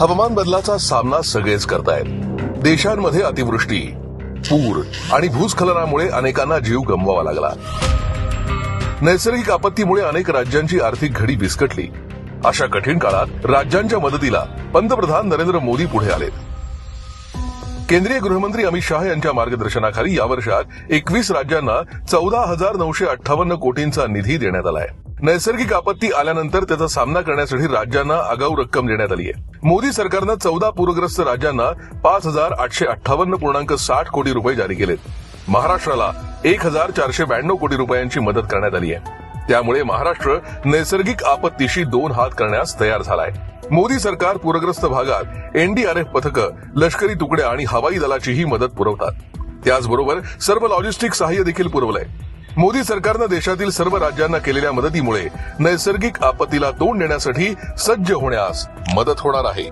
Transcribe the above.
हवामान बदलाचा सामना सगळेच करतायत. देशांमध्ये अतिवृष्टी पूर आणि भूस्खलनामुळे अनेकांना जीव गमवावा लागला. नैसर्गिक आपत्तीमुळे अनेक राज्यांची आर्थिक घडी विस्कटली अशा कठीण काळात राज्यांच्या मदतीला पंतप्रधान नरेंद्र मोदी पुढे आले केंद्रीय गृहमंत्री अमित शाह यांच्या मार्गदर्शनाखाली या वर्षात एकवीस राज्यांना चौदा हजार नऊशे अठ्ठावन्न कोटींचा निधी देण्यात आलाय. नैसर्गिक आपत्ती आल्यानंतर त्याचा सामना करण्यासाठी राज्यांना आगाऊ रक्कम देण्यात आली आहे मोदी सरकारनं चौदा पूरग्रस्त राज्यांना पाच हजार आठशे अठ्ठावन्न पूर्णांक साठ कोटी रुपये जारी केलेत. महाराष्ट्राला एक हजार चारशे ब्याण्णव कोटी रुपयांची मदत करण्यात आली आहे त्यामुळे महाराष्ट्र नैसर्गिक आपत्तीशी दोन हात करण्यास तयार झालाय. मोदी सरकार पूरग्रस्त भागात एनडीआरएफ पथकं लष्करी तुकड्या आणि हवाई दलाचीही मदत पुरवतात. त्याचबरोबर सर्व लॉजिस्टिक सहाय्य देखील पुरवलंय. मोदी सरकारनं देशातील सर्व राज्यांना केलेल्या मदतीमुळे नैसर्गिक आपत्तीला तोंड देण्यासाठी सज्ज होण्यास मदत होणार आहे.